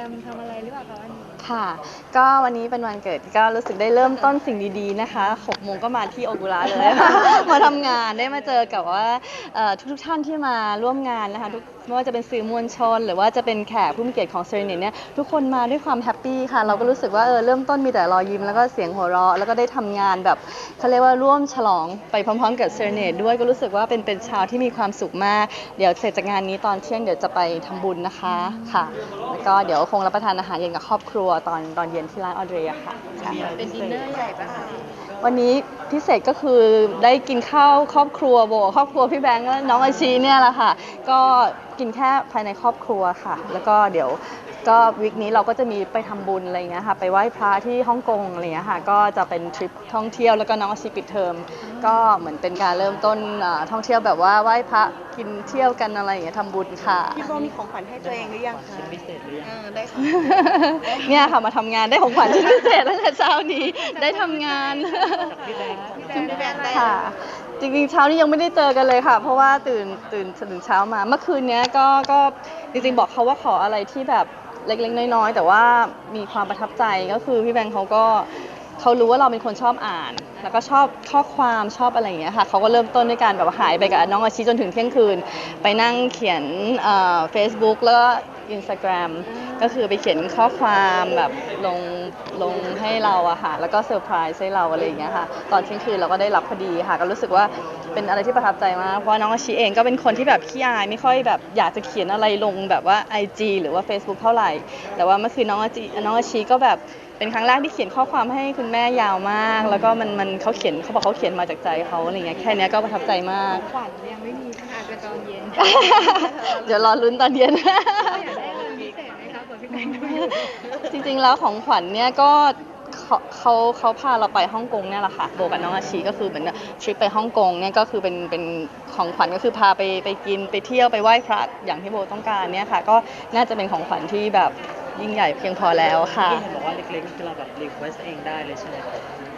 รมทำอะไรหรือเปล่าคะวันนี้ ค่ะ ก็วันนี้เป็นวันเกิดก็รู้สึกได้เริ่มต้นสิ่งดีๆนะคะ6โมงก็มาที่โอกุระเลย มาทำงานได้มาเจอกับว่าเอ่อทุกๆท่านที่มาร่วมงานนะคะทุกไม่ว่าจะเป็นสื่อมวลชน หรือว่าจะเป็นแขกผู้มีเกียรติของเซเรเนตเนี่ยทุกคนมาด้วยความแฮปปี้ค่ะ เราก็รู้สึกว่าเออเริ่มต้นมีแต่รอยยิ้มแล้วก็เสียงหัวเราะแล้วก็ได้ทำงานแบบเขาเรียกว่าร่วมฉลองไปพร้อมๆกับเซเรเนตด้วยก็รู้สึกว่าเป็นเป็นเช้าที่มีความสุขมาก เดี๋ยวเสร็จจากงานนี้ตอนเที่ยงเดี๋ยวจะไปทำบุญนะคะค่ะ แล้วก็เดี๋ยวคงรับประทานอาหารเย็นกับครอบครัวตอนตอนเย็นที่ร้านออเดรียค่ะค่ะเป็นดินเนอร์ใหญ่ปะคะวันนี้พิเศษก็คือได้กินข้าวครอบครัวโบครอบครัวพี่แบงค์และน้องอาชีเนี่ยแหละค่ะ ก็ กินแค่ภายในครอบครัวค่ะ แล้วก็เดี๋ยวก็วิกนี้เราก็จะมีไปทำบุญอะไรอย่างเงี้ยค่ะ ไปไหว้พระที่ฮ่องกงอะไรอย่างเงี้ยค่ะ ก็จะเป็นทริปท่องเที่ยวแล้วก็น้องอาชีปิดเทอม ก็เหมือนเป็นการเริ่มต้นอ่าท่องเที่ยวแบบว่าไหว้พระกินเที่ยวกันอะไรอย่างเงี้ยทำบุญค่ะพี่โบมีของขวัญให้ตัวเองหรือยังคะพิเศษหรือยังเออได้ของเนี่ยค่ะมาทำงานได้ของขวัญชิ้นพิเศษตั้งแต่เช้านี้ได้ทำงานพี่แบงค์พี่แบงค์ได้ค่ะ จริงๆเช้านี้ยังไม่ได้เจอกันเลยค่ะ เพราะว่าตื่นตื่นตื่นเช้ามาเมื่อคืนเนี้ยก็ก็จริงๆบอกเขาว่าขออะไรที่แบบเล็กๆน้อยๆแต่ว่ามีความประทับใจก็คือพี่แบงค์เขาก็เขารู้ว่าเราเป็นคนชอบอ่าน แล้วก็ชอบข้อความชอบอะไรอย่างเงี้ยค่ะเขาก็เริ่มต้นด้วยการแบบหายไปกับน้องอาชีจนถึงเที่ยงคืน ไปนั่งเขียนเฟซบุ๊กแล้ว อินสตาแกรมก็คือไปเขียนข้อความแบบลงลงให้เราอะค่ะ แล้วก็เซอร์ไพรส์ให้เราอะไรอย่างเงี้ยค่ะ ตอนเที่ยงคืนเราก็ได้รับพอดีค่ะ ก็รู้สึกว่าเป็นอะไรที่ประทับใจมาก เพราะว่าน้องอาชีเองก็เป็นคนที่แบบขี้อายไม่ค่อยแบบอยากจะเขียนอะไรลงแบบว่า IG หรือว่า Facebook เท่าไหร่ แต่ว่าเมื่อคืนน้องอาชีน้องอาชีก็แบบเป็นครั้งแรกที่เขียนข้อความให้คุณแม่ยาวมาก แล้วก็มันมันเขาเขียนเขาบอกเขาเขียนมาจากใจเขาอะไรเงี้ยแค่เนี้ยก็ประทับใจมากขวัญยังไม่มีค่ะอาจจะตอนเย็น เดี๋ยวรอลุ้นตอนเย็น จริงๆแล้วของขวัญเนี่ยก็เขาเขาเขาพาเราไปฮ่องกงเนี่ยแหละค่ะโบกับน้องอาชีก็คือเหมือนทริปไปฮ่องกงเนี่ยก็คือเป็นเป็นของขวัญก็คือพาไปไปกินไปเที่ยวไปไหว้พระอย่างที่โบต้องการเนี่ยค่ะ ก็น่าจะเป็นของขวัญที่แบบยิ่งใหญ่เพียงพอแล้วค่ะที่เห็นบอกว่าเล็กๆคือเราแบบรีเควสเองได้เลยใช่ไหม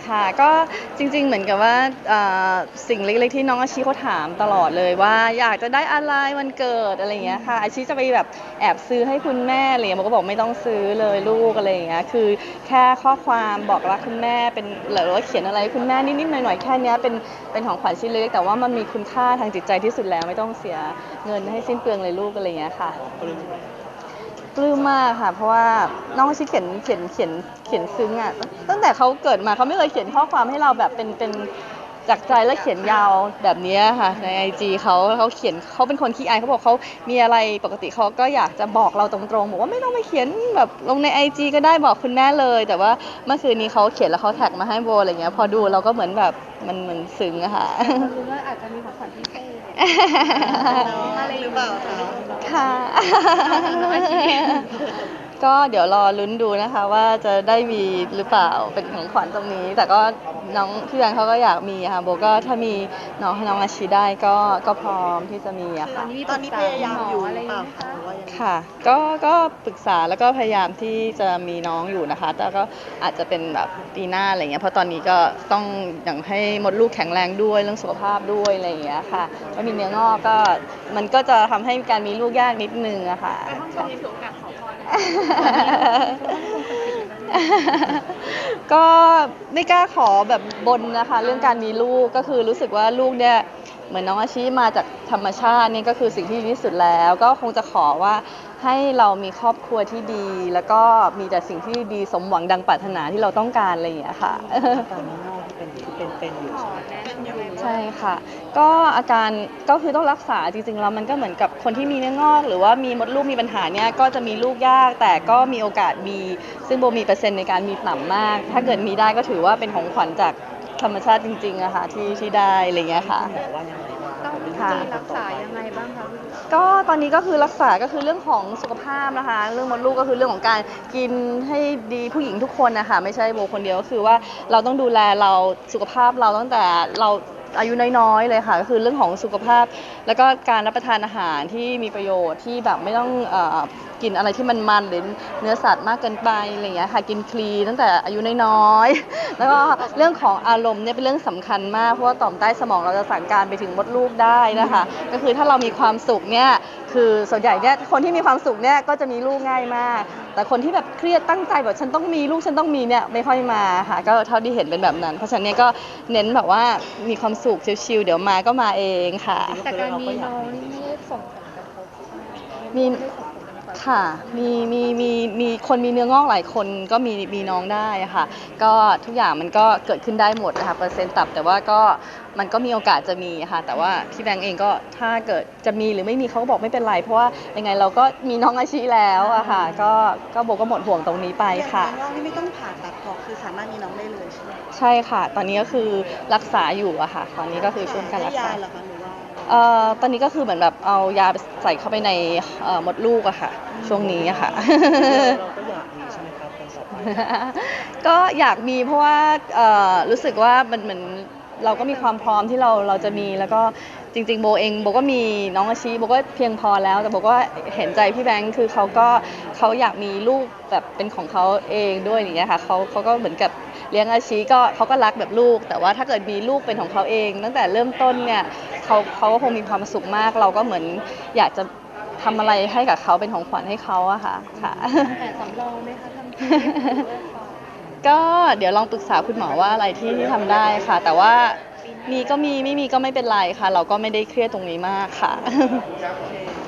ค่ะก็จริงๆ เหมือนกับว่าเอ่อสิ่งเล็กๆ ที่น้องอาชีเขาถามตลอดเลยว่าอยากจะได้อะไรวันเกิดอะไรอย่างเงี้ยค่ะอาชีจะไปแบบแอบซื้อให้คุณแม่อะไรเงี้ยมันก็บอกไม่ต้องซื้อเลยลูกอะไรอย่างเงี้ยคือแค่ข้อความบอกรักคุณแม่เป็นหรือว่าเขียนอะไรคุณแม่นิดๆหน่อยๆแค่เนี้ยเป็นเป็นของขวัญชิ้นเล็กๆแต่ว่ามันมีคุณค่าทางจิตใจที่สุดแล้วไม่ต้องเสียเงินให้สิ้นเปลืองเลยลูกอะไรอย่างเงี้ยค่ะ ปลื้ม ปลื้มมากค่ะ เพราะว่าน้องชิเขียนเขียนเขียนเขียนซึ้งอะตั้งแต่เขาเกิดมาเขาไม่เคยเขียนข้อความให้เราแบบเป็นเป็นจากใจแล้วเขียนยาวแบบนี้ค่ะ ในไอจีเขาเขาเขียนเขาเป็นคนขี้อายเขาบอกเขามีอะไรปกติเขาก็อยากจะบอกเราตรงๆบอกว่าไม่ต้องไปเขียนแบบลงในไอจีก็ได้บอกคุณแม่เลย แต่ว่าเมื่อคืนนี้เขาเขียนแล้วเขาแท็กมาให้โบอะไรเงี้ยพอดูเราก็เหมือนแบบมันเหมือนซึ้งอะค่ะหรือว่าอาจจะมีของขวัญพิเศษ องอะไรหรือเปล่าคะ ค่ะน้องอาชี ก็เดี๋ยวรอลุ้นดูนะคะว่าจะได้มีหรือเปล่าเป็นของขวัญตรงนี้ แต่ก็น้องพี่แบงค์เขาก็อยากมีอะค่ะโบก็ถ้ามีน้องให้น้องอาชีได้ก็ก็พร้อมที่จะมีอะตอค่ะนนี้มีตอนนี้พยายามอยู่อะหไรรืออเปย่างล่าเงี้ยคะหรือว่ายังไง ค่ะ ก็ก็ปรึกษาแล้วก็พยายามที่จะมีน้องอยู่นะคะ แต่ก็อาจจะเป็นแบบปีหน้าอะไรเงี้ยเพราะตอนนี้ก็ต้องอย่างให้มดลูกแข็งแรงด้วยเรื่องสุขภาพด้วยอะไรอย่างเงี้ยค่ะก็มีเนื้องอกก็มันก็จะทำให้การมีลูกยากนิดนึงอะค่ะไปห้องชมนี้ถือโอกาสขอพรเลย ก็ไม่กล้าขอแบบบนนะคะ เรื่องการมีลูกก็คือรู้สึกว่าลูกเนี่ย เหมือนน้องอาชีมาจากธรรมชาตินี่ก็คือสิ่งที่ดีที่สุดแล้ว ก็คงจะขอว่าให้เรามีครอบครัวที่ดี แล้วก็มีแต่สิ่งที่ดีสมหวังดังปรารถนาที่เราต้องการอะไรอย่างเงี้ยค่ะ ตอนนี้นอกที่เป็นที่เป็นเป็นอยู่ใช่ไหมครับใช่ค่ะ ก็อาการก็คือต้องรักษาจริงๆแล้วมันก็เหมือนกับคนที่มีเนื้องอก หรือว่ามีมดลูกมีปัญหาเนี่ยก็จะมีลูกยาก แต่ก็มีโอกาสมี ซึ่งโบมีเปอร์เซ็นต์ในการมีต่ำมาก ถ้าเกิดมีได้ก็ถือว่าเป็นของขวัญจาก ธรรมชาติจริงๆอะค่ะที่ที่ได้อะไรอย่างเงี้ยค่ะหมอว่ายังไงบ้างต้องมีค่ะรักษายังไงบ้างคะพี่ก็ตอนนี้ก็คือรักษาก็คือเรื่องของสุขภาพนะคะ เรื่องมดลูกก็คือเรื่องของการกินให้ดีผู้หญิงทุกคนนะคะไม่ใช่โบคนเดียวก็คือว่าเราต้องดูแลเราสุขภาพเราตั้งแต่เรา อายุน้อยๆเลยค่ะก็คือเรื่องของสุขภาพ แล้วก็การรับประทานอาหารที่มีประโยชน์ที่แบบไม่ต้องเอ่อกินอะไรที่มันมันหรือเนื้อสัตว์มากเกินไปอะไรอย่างเงี้ยค่ะกินคลีนตั้งแต่อายุน้อยๆ แล้วก็เรื่องของอารมณ์เนี่ยเป็นเรื่องสำคัญมากเพราะว่าต่อมใต้สมองเราจะสั่งการไปถึงมดลูกได้นะคะ ก็คือถ้าเรามีความสุขเนี่ยคือส่วนใหญ่เนี่ยคนที่มีความสุขเนี่ยก็จะมีลูกง่ายมาก แต่คนที่แบบเครียดตั้งใจแบบฉันต้องมีลูกฉันต้องมีเนี่ยไม่ค่อยมาค่ะ ก็เท่าที่เห็นเป็นแบบนั้น เพราะฉะนั้นเนี่ยก็เน้นแบบว่ามีความสุขชิลๆเดี๋ยวมาก็มาเองค่ะ แต่การมีน้องนี่ไม่ได้ส่งผลกระทบ มี ไม่ได้ส่งผลกระทบ ค่ะ มีมีมีมีคนมีเนื้องอกหลายคนก็มีมีน้องได้อะค่ะ ก็ทุกอย่างมันก็เกิดขึ้นได้หมดนะคะเปอร์เซ็นต์ต่ำแต่ว่าก็มันก็มีโอกาสจะมีค่ะ แต่ว่าพี่แบงก์เองก็ถ้าเกิดจะมีหรือไม่มีเขาก็บอกไม่เป็นไร เพราะว่ายังไงเราก็มีน้องอาชีแล้วอะค่ะ ก็ก็โบก็หมดห่วงตรงนี้ไปค่ะอย่างน้องนี่ไม่ต้องผ่าตัดพอคือสามารถมีน้องได้เลยใช่ไหมใช่ค่ะ ตอนนี้ก็คือรักษาอยู่อะค่ะ ตอนนี้ก็คือช่วงการรักษาได้ยเหรอคะหรือว่า เอ่อตอนนี้ก็คือเหมือนแบบเอายาใส่เข้าไปในเอ่อมดลูกอะค่ะ ช่วงนี้อะค่ะ เราก็อยากมีใช่ไหมครับคนต่อไป ก็อยากมีเพราะว่าเอ่อรู้สึกว่ามันเหมือน เราก็มีความพร้อมที่เราเราจะมีแล้วก็จริง ๆ โบเองโบก็มีน้องอาชีโบก็เพียงพอแล้ว แต่โบก็เห็นใจพี่แบงค์คือเขาก็เขาอยากมีลูกแบบเป็นของเขาเองด้วยอย่างเงี้ยค่ะเขาเขาก็เหมือนกับเลี้ยงอาชีก็เขาก็รักแบบลูก แต่ว่าถ้าเกิดมีลูกเป็นของเขาเอง ตั้งแต่เริ่มต้นเนี่ยเขาเขาก็คงมีความสุขมาก เราก็เหมือนอยากจะทำอะไรให้กับเขาเป็นของขวัญให้เขาอะค่ะค่ะ แต่สำรองไหมคะทำที่ไม่ถูกเลยค่ะ ก็เดี๋ยวลองปรึกษาคุณหมอว่าอะไรที่ที่ทำได้ค่ะ แต่ว่ามีก็มีไม่มีก็ไม่เป็นไรค่ะ เราก็ไม่ได้เครียดตรงนี้มากค่ะ